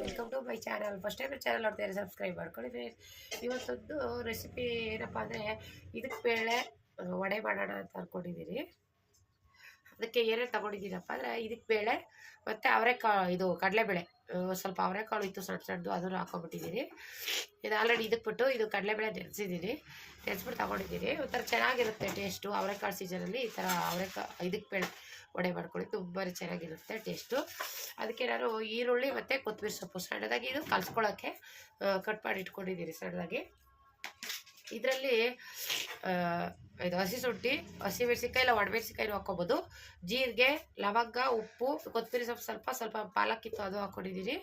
Welcome to my channel first time channel ನೋಡ್ತಾರೆ subscribe ಮಾಡ್ಕೊಳ್ಳಿ friends ಇವತ್ತೊಂದು ರೆಸಿಪಿ ಏನಪ್ಪ ಅಂದರೆ ಇದಕ್ಕೆ ಬೇಳೆ, ವಡೆ ಮಾಡೋಣ ಅಂತ ಅಂದ್ಕೊಂಡಿದ್ದೀನಿ ಅದಕ್ಕೆ ಏನೇನು ತೊಗೊಂಡಿದ್ದೀನಪ್ಪ ಅಂದರೆ ಇದಕ್ಕೆ ಬೇಳೆ ಮತ್ತು ಅವರೆಕಾಳು, ಇದು ಕಡಲೆಬೇಳೆ. ಸ್ವಲ್ಪ ಅವರೆಕಾಳು ಇತ್ತು ಸಣ್ಣ ಸಣ್ಣದು, ಅದನ್ನು ಹಾಕೊಂಡ್ಬಿಟ್ಟಿದ್ದೀನಿ. ಇದು ಆಲ್ರೆಡಿ ಇದಕ್ಕೆ ಬಿಟ್ಟು ಇದು ಕಡಲೆಬೇಳೆ ನೆನೆಸಿದ್ದೀನಿ. ನೆನೆಸ್ಬಿಟ್ಟು ತೊಗೊಂಡಿದ್ದೀನಿ. ಒಂಥರ ಚೆನ್ನಾಗಿರುತ್ತೆ ಟೇಸ್ಟು ಅವರೆಕಾಳು ಸೀಸನಲ್ಲಿ ಈ ಥರ ಅವರೆಕಾ, ಇದಕ್ಕೆ ಬೇಳೆ ವಡೆ ಮಾಡ್ಕೊಳ್ಳಿ, ತುಂಬಾ ಚೆನ್ನಾಗಿರುತ್ತೆ ಟೇಸ್ಟು ಅದಕ್ಕೆ ನಾನು ಈರುಳ್ಳಿ ಮತ್ತು ಕೊತ್ತಂಬರಿ ಸೊಪ್ಪು ಸಣ್ಣದಾಗಿ ಇದು ಕಲ್ಸ್ಕೊಳ್ಳೋಕ್ಕೆ ಕಟ್ ಮಾಡಿ ಇಟ್ಕೊಂಡಿದ್ದೀನಿ ಸಣ್ಣದಾಗಿ. ಇದರಲ್ಲಿ ಇದು ಹಸಿ ಶುಂಠಿ ಹಸಿ ಮೆಣಸಿನ್ಕಾಯಿ, ಇಲ್ಲ ಒಣಮೆಣಸಿನ್ಕಾಯಿನೂ ಹಾಕ್ಕೊಬೋದು. ಜೀರಿಗೆ, ಲವಂಗ, ಉಪ್ಪು, ಕೊತ್ತಂಬರಿ ಸೊಪ್ಪು ಸ್ವಲ್ಪ ಸ್ವಲ್ಪ ಪಾಲಕ್ಕಿತ್ತು ಅದು ಹಾಕ್ಕೊಂಡಿದ್ದೀನಿ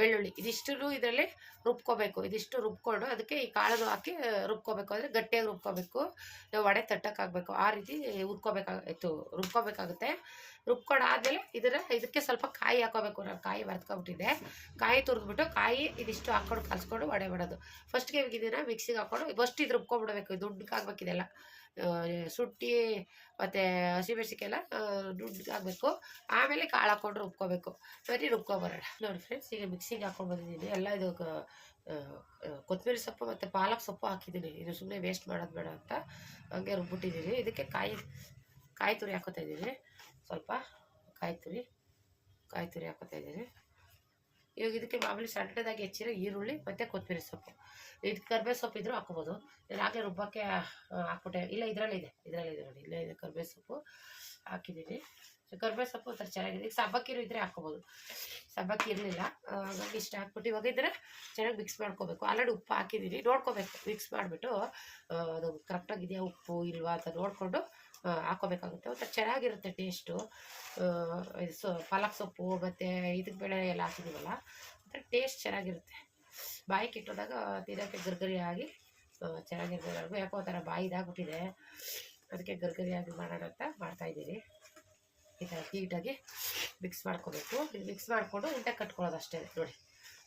ಬೆಳ್ಳುಳ್ಳಿ ಇದಿಷ್ಟು ಇದರಲ್ಲಿ ರುಬ್ಕೋಬೇಕು. ಇದಿಷ್ಟು ರುಬ್ಕೊಂಡು ಅದಕ್ಕೆ ಈ ಕಾಳನ್ನು ಹಾಕಿ ರುಬ್ಕೋಬೇಕು. ಅಂದರೆ ಗಟ್ಟಿಯಾಗಿ ರುಬ್ಕೋಬೇಕು. ನಾವು ವಡೆ ತಟ್ಟಕ್ಕಾಗಬೇಕು. ಆ ರೀತಿ ಉರ್ಕೋಬೇಕಾಗಿತ್ತು ರುಬ್ಕೋಬೇಕಾಗುತ್ತೆ. ರುಬ್ಕೊಂಡು ಆದಮೇಲೆ ಇದರ ಇದಕ್ಕೆ ಸ್ವಲ್ಪ ಕಾಯಿ ಹಾಕೋಬೇಕು ನಾನು ಕಾಯಿ ಬರೆದ್ಕೊಂಬಿಟ್ಟಿದ್ದೆ ಕಾಯಿ ತುರಿದ್ಬಿಟ್ಟು ಕಾಯಿ ಇದಿಷ್ಟು ಹಾಕ್ಕೊಂಡು, ಕಲ್ಸ್ಕೊಂಡು ವಡೆ ಮಾಡೋದು. ಫಸ್ಟ್ಗೆ ಇದನ್ನ ಮಿಕ್ಸಿಗೆ ಹಾಕ್ಕೊಂಡು ಫಸ್ಟ್ ಇದು ರುಬ್ಕೊಂಡ್ಬಿಡ್ಬೇಕು ದುಡ್ಡು ಆಗ್ಬೇಕಿದೆಲ್ಲ ಸುಟ್ಟಿ, ಮತ್ತು ಹಸಿಮೆಣ್ಸಿಗೆಲ್ಲ ದುಡ್ಡು ಆಗಬೇಕು ಆಮೇಲೆ ಕಾಳು ಹಾಕ್ಕೊಂಡು ರುಬ್ಕೋಬೇಕು ಸರಿ ರುಬ್ಕೊಬರೋಣ ನೋಡಿ ಫ್ರೆಂಡ್ಸ್ ಈಗ ಮಿಕ್ಸಿಗೆ ಹಾಕ್ಕೊಂಡು ಬಂದಿದ್ದೀನಿ. ಎಲ್ಲ ಇದು ಕೊತ್ತಂಬರಿ ಸೊಪ್ಪು ಮತ್ತು ಪಾಲಕ್ ಸೊಪ್ಪು ಹಾಕಿದ್ದೀನಿ. ಇದು ಸುಮ್ಮನೆ ವೇಸ್ಟ್ ಮಾಡೋದು ಬೇಡ ಅಂತ. ಹಂಗೆ ರುಬ್ಬಿಟ್ಟಿದ್ದೀನಿ. ಇದಕ್ಕೆ ಕಾಯಿ ಕಾಯಿ ತುರಿ ಹಾಕೋತಾ ಇದ್ದೀನಿ. ಸ್ವಲ್ಪ ಕಾಯಿ ತುರಿ ಕಾಯಿ ತುರಿ ಹಾಕೋತಾ ಇದ್ದೀನಿ. ಇವಾಗ ಇದಕ್ಕೆ ಮಾಮೂಲಿ ಸಣ್ಣದಾಗಿ ಹೆಚ್ಚಿರೋ ಈರುಳ್ಳಿ ಮತ್ತು ಕೊತ್ತಂಬರಿ ಸೊಪ್ಪು. ಇದು ಕರ್ಬೇವು ಸೊಪ್ಪು ಇದ್ರೂ ಹಾಕೋಬೋದು. ಆಗಲೇ ರುಬ್ಬಕ್ಕೆ ಹಾಕ್ಬಿಟ್ಟೆ. ಇಲ್ಲ, ಇದರಲ್ಲಿ ಇದೆ. ಇದರಲ್ಲಿ ಇದೆ ನೋಡಿ. ಇಲ್ಲೇ, ಇದೆ ಕರ್ಬೇವು ಸೊಪ್ಪು ಹಾಕಿದ್ದೀನಿ. ಕರ್ಬೇ ಸೊಪ್ಪು ಒಂಥರ ಚೆನ್ನಾಗಿದೆ. ಈಗ ಸಬ್ಬಕ್ಕಿರು ಇದ್ದರೆ ಹಾಕೋಬೋದು. ಸಬ್ಬಕ್ಕಿ ಇರಲಿಲ್ಲ. ಹಾಗಾಗಿ ಇಷ್ಟ ಹಾಕ್ಬಿಟ್ಟು ಇವಾಗ ಇದ್ರೆ ಚೆನ್ನಾಗಿ ಮಿಕ್ಸ್ ಮಾಡ್ಕೋಬೇಕು. ಆಲ್ರೆಡಿ ಉಪ್ಪು ಹಾಕಿದ್ದೀನಿ ನೋಡ್ಕೋಬೇಕು. ಮಿಕ್ಸ್ ಮಾಡಿಬಿಟ್ಟು ಅದು ಕರೆಕ್ಟಾಗಿದೆಯಾ ಉಪ್ಪು ಇಲ್ವಾ ಅಂತ ನೋಡಿಕೊಂಡು ಹಾಕೋಬೇಕಾಗುತ್ತೆ. ಒಂಥರ ಚೆನ್ನಾಗಿರುತ್ತೆ ಟೇಸ್ಟು ಇದು ಸೊ, ಪಾಲಕ್ ಸೊಪ್ಪು ಮತ್ತು ಇದಕ್ಕೆ ಬೇಳೆ ಎಲ್ಲ ಹಾಕಿದ್ದೀವಲ್ಲ ಒಂಥರ ಟೇಸ್ಟ್ ಚೆನ್ನಾಗಿರುತ್ತೆ. ಬಾಯಿ ಕಿಟ್ಟೋದಾಗ ತಿನ್ನೋಕ್ಕೆ ಗರ್ಗರಿಯಾಗಿ ಆಗಿ ಚೆನ್ನಾಗಿರುತ್ತೆ ಯಾಕೋ ಯಾಕೋ ಥರ ಬಾಯಿ ಇದಾಗ್ಬಿಟ್ಟಿದೆ. ಅದಕ್ಕೆ ಗರ್ಗರಿಯಾಗಿ ಮಾಡೋಣ ಅಂತ ಮಾಡ್ತಾಯಿದ್ದೀನಿ ಈ ನೀಟಾಗಿ ಮಿಕ್ಸ್ ಮಾಡ್ಕೋಬೇಕು. ಮಿಕ್ಸ್ ಮಾಡಿಕೊಂಡು ಉಂಡೆ ಕಟ್ಕೊಳ್ಳೋದು ಅಷ್ಟೇ ನೋಡಿ.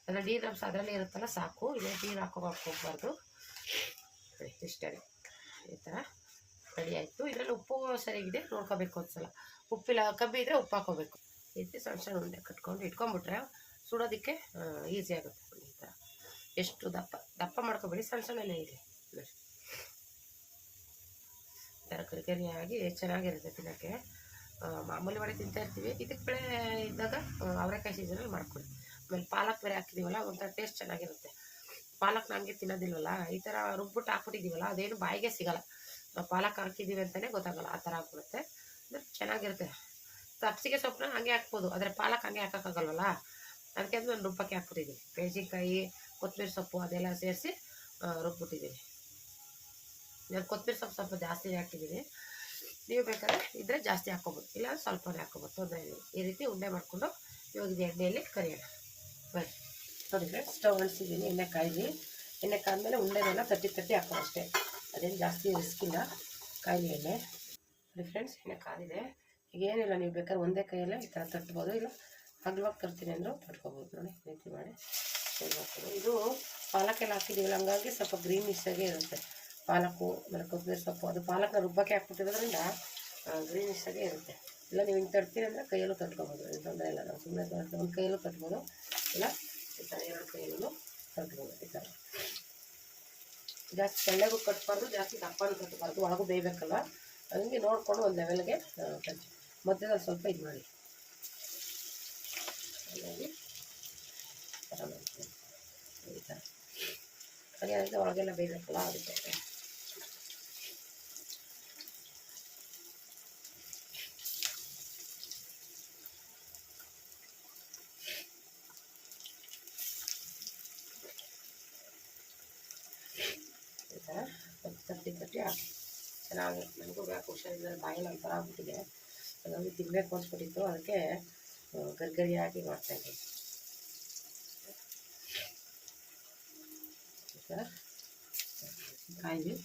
ಅದರ ನೀರು ನಮ್ಮ ಅದರಲ್ಲೇ ಇರುತ್ತಲ್ಲ ಸಾಕು. ಇದೇ ನೀರು ಹಾಕೋಬೇಕು ಹೋಗ್ಬಾರ್ದು. ನೋಡಿ, ಇಷ್ಟೇ ಈ ಥರ ರೆಡಿ ಆಯಿತು. ಇದರಲ್ಲಿ ಉಪ್ಪು ಸರಿಯಾಗಿದೆ. ನೋಡ್ಕೋಬೇಕು ಒಂದ್ಸಲ. ಉಪ್ಪಿಲ್ಲ, ಕಮ್ಮಿ ಇದ್ದರೆ ಉಪ್ಪು ಹಾಕೋಬೇಕು. ಈ ಸಣ್ಣ ಸಣ್ಣ ಉಂಡೆ ಕಟ್ಕೊಂಡು ಇಟ್ಕೊಂಡ್ಬಿಟ್ರೆ ಸುಡೋದಕ್ಕೆ ಈಸಿ ಆಗುತ್ತೆ ಈ ಥರ ಎಷ್ಟು ದಪ್ಪ. ದಪ್ಪ ಮಾಡ್ಕೊಬೇಡಿ. ಸಣ್ಣ ಸಣ್ಣನೇ ಇದೆ ನೋಡಿ. ಥರ ಚೆನ್ನಾಗಿರುತ್ತೆ ತಿನ್ನೋಕ್ಕೆ. ಮಾಮೂಲಿ ಮಾಡಿ ತಿಂತಾ ಇರ್ತೀವಿ. ಇದಕ್ಕೆ ಬೆಳೆ ಇದ್ದಾಗ ಅವರೆಕಾಯಿ ಸೀಸನಲ್ಲಿ ಮಾಡ್ಕೊಳ್ಳಿ. ಆಮೇಲೆ ಪಾಲಕ್ ಬೇರೆ ಹಾಕಿದ್ದೀವಲ್ಲ ಒಂಥರ ಟೇಸ್ಟ್ ಚೆನ್ನಾಗಿರುತ್ತೆ. ಪಾಲಕ್ ಹಂಗೆ ತಿನ್ನೋದಿಲ್ವಲ್ಲ, ಈ ಥರ ರುಬ್ಬಿಟ್ಟು ಹಾಕ್ಬಿಟ್ಟಿದ್ದೀವಲ್ಲ ಅದೇನು ಬಾಯಿಗೆ ಸಿಗಲ್ಲ. ನಾವು ಪಾಲಕ್ ಹಾಕಿದ್ದೀವಿ ಅಂತಲೇ ಗೊತ್ತಾಗಲ್ಲ, ಆ ಥರ ಹಾಕ್ಬಿಡುತ್ತೆ ಅಂದರೆ ಚೆನ್ನಾಗಿರುತ್ತೆ. ಸಬ್ಸಿಗೆ ಸೊಪ್ಪನ್ನ ಹಂಗೆ ಹಾಕ್ಬೋದು, ಆದರೆ ಪಾಲಕ್ ಹಂಗೆ ಹಾಕೋಕ್ಕಾಗಲ್ವಲ್ಲ? ಅದಕ್ಕೆ ಅದು ನಾನು ರುಬ್ಬಕ್ಕೆ ಹಾಕ್ಬಿಟ್ಟಿದ್ದೀನಿ ಮೆಣಸಿನ್ಕಾಯಿ ಕೊತ್ತಂಬರಿ ಸೊಪ್ಪು ಅದೆಲ್ಲ ಸೇರಿಸಿ ರುಬ್ಬಿಟ್ಟಿದ್ದೀನಿ ನಾನು ಕೊತ್ತಂಬರಿ ಸೊಪ್ಪು ಸ್ವಲ್ಪ ಜಾಸ್ತಿ ಹಾಕಿದ್ದೀನಿ ನೀವು ಬೇಕಾದ್ರೆ ಇದ್ರೆ ಜಾಸ್ತಿ ಹಾಕ್ಕೊಬೋದು. ಇಲ್ಲ ಸ್ವಲ್ಪನೇ ಹಾಕ್ಕೊಬೋದು. ತೊಂದರೆ ಇಲ್ಲ. ಈ ರೀತಿ ಉಂಡೆ ಮಾಡಿಕೊಂಡು ಇವಾಗ ಇದು ಎಣ್ಣೆಯಲ್ಲಿ ಕರಿಯೋಣ. ಬನ್ನಿ. ನೋಡಿ ಫ್ರೆಂಡ್ಸ್ ಸ್ಟವ್ ಅಳಿಸಿದ್ದೀನಿ, ಎಣ್ಣೆ ಕಾಯ್ದು. ಎಣ್ಣೆ ಕಾದ್ಮೇಲೆ ಉಂಡೆನೆಲ್ಲ ತಟ್ಟಿ ತಟ್ಟಿ ಹಾಕೋ ಅಷ್ಟೇ. ಅದೇನು ಜಾಸ್ತಿ ರಿಸ್ಕ್ ಇಲ್ಲ. ಕಾಯಿಲೆ ಎಣ್ಣೆ. ನೋಡಿ ಫ್ರೆಂಡ್ಸ್, ಎಣ್ಣೆ ಕಾದಿದೆ. ಈಗ ಏನಿಲ್ಲ ನೀವು ಬೇಕಾದ್ರೆ ಒಂದೇ ಕೈಯಲ್ಲೇ ಈ ಥರ ತಟ್ಬೋದು. ಇಲ್ಲ ಹಗ್ಲವಾಗಿ ತರ್ತೀನಿ ಅಂದರೂ ತಟ್ಕೋಬೋದು. ನೋಡಿ ರೀತಿ ಮಾಡಿ. ಇದು ಪಾಲಕ್ ಪಾಲಕ್ಕೆಲ್ಲ ಹಾಕಿದ್ದೀವಲ್ಲ, ಹಂಗಾಗಿ ಸ್ವಲ್ಪ ಗ್ರೀನಿಶ್ ಇರುತ್ತೆ. ಪಾಲಕ್ಕು ಆಮೇಲೆ ಕೊತ್ತಂಬರಿ ಸೊಪ್ಪು, ಅದು ಪಾಲಕ್ನ ರುಬ್ಬಕ್ಕೆ ಹಾಕ್ಬಿಟ್ಟಿರೋದ್ರಿಂದ ಗ್ರೀನಿಶ್ ಆಗೇ ಇರುತ್ತೆ. ಇಲ್ಲ, ನೀವು ಹಿಂಗೆ ತಡ್ತೀರಿ ಅಂದರೆ ಕೈಯಲ್ಲೂ ತಟ್ಕೊಬೋದು, ಏನು ತೊಂದರೆ ಇಲ್ಲ. ನಾವು ಸುಮ್ಮನೆ ಒಂದು ಕೈಯಲ್ಲೂ ತಟ್ಬೋದು, ಇಲ್ಲ, ಈ ಥರ ಎರಡು ಕೈಯಲ್ಲೂ ತಟ್ಬೋದು, ಈ ಥರ ಜಾಸ್ತಿ ತೆಳ್ಳಗೂ ಕಟ್ಬಾರ್ದು, ಜಾಸ್ತಿ ದಪ್ಪನೂ ಕಟ್ಬಾರ್ದು, ಒಳಗೂ ಬೇಯಬೇಕಲ್ಲ. ಹಂಗೆ ನೋಡಿಕೊಂಡು ಒಂದು ಲೆವೆಲ್ಗೆ ಕಟ್ಟಿ ಮಧ್ಯದಲ್ಲಿ ಸ್ವಲ್ಪ ಇದು ಮಾಡಿ. ಹಾಗಾಗಿ ಈ ಥರ ಹಾಗೆ ಅದಕ್ಕೆ ಒಳಗೆಲ್ಲ ಬೇಯಬೇಕಲ್ಲ, ಅದಕ್ಕೆ ಈ ಥರ ಸ್ವಲ್ಪ ತಟ್ಟಿ ತಟ್ಟಿ ಹಾಕಿ ಚೆನ್ನಾಗಿ ನನಗೂ ಯಾಕೆ ಹುಷಾರಿಲ್ಲ ಬಾಯಲ್ಲಿ ಒಂಥರ ಆಗ್ಬಿಟ್ಟಿದೆ. ಹಾಗಾಗಿ ತಿನ್ನಬೇಕು ಅನ್ಸ್ಬಿಟ್ಟಿತ್ತು. ಅದಕ್ಕೆ ಆ, ಗರ್ಗರಿಯಾಗಿ ಮಾಡ್ತಾಯಿದ್ದೀನಿ ಈ ಥರ ಕಾಯಿಲಿ?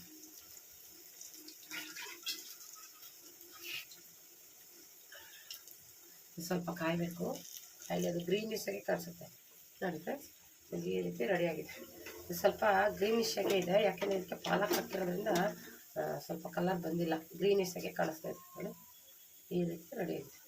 ಸ್ವಲ್ಪ ಕಾಯಬೇಕು. ಕಾಯಿಲೆ ಅದು ಗ್ರೀನಿಶ್ ಆಗಿ ಕಾಣಿಸುತ್ತೆ. ನೋಡಿ ಫ್ರೆಂಡ್ಸ್ ಈ ರೀತಿ ರೆಡಿಯಾಗಿದೆ ಇದು ಸ್ವಲ್ಪ ಗ್ರೀನಿಶ್ ಆಗೇ ಇದೆ, ಯಾಕೆಂದರೆ ಇದಕ್ಕೆ ಪಾಲಕ್ ಹಾಕಿರೋದ್ರಿಂದ ಸ್ವಲ್ಪ ಕಲರ್ ಬಂದಿಲ್ಲ. ಗ್ರೀನಿಶ್ ಆಗಿ ಕಾಣಿಸ್ತಾ ಇದೆ ನೋಡಿ. ಈ ರೀತಿ ರೆಡಿ ಐತೆ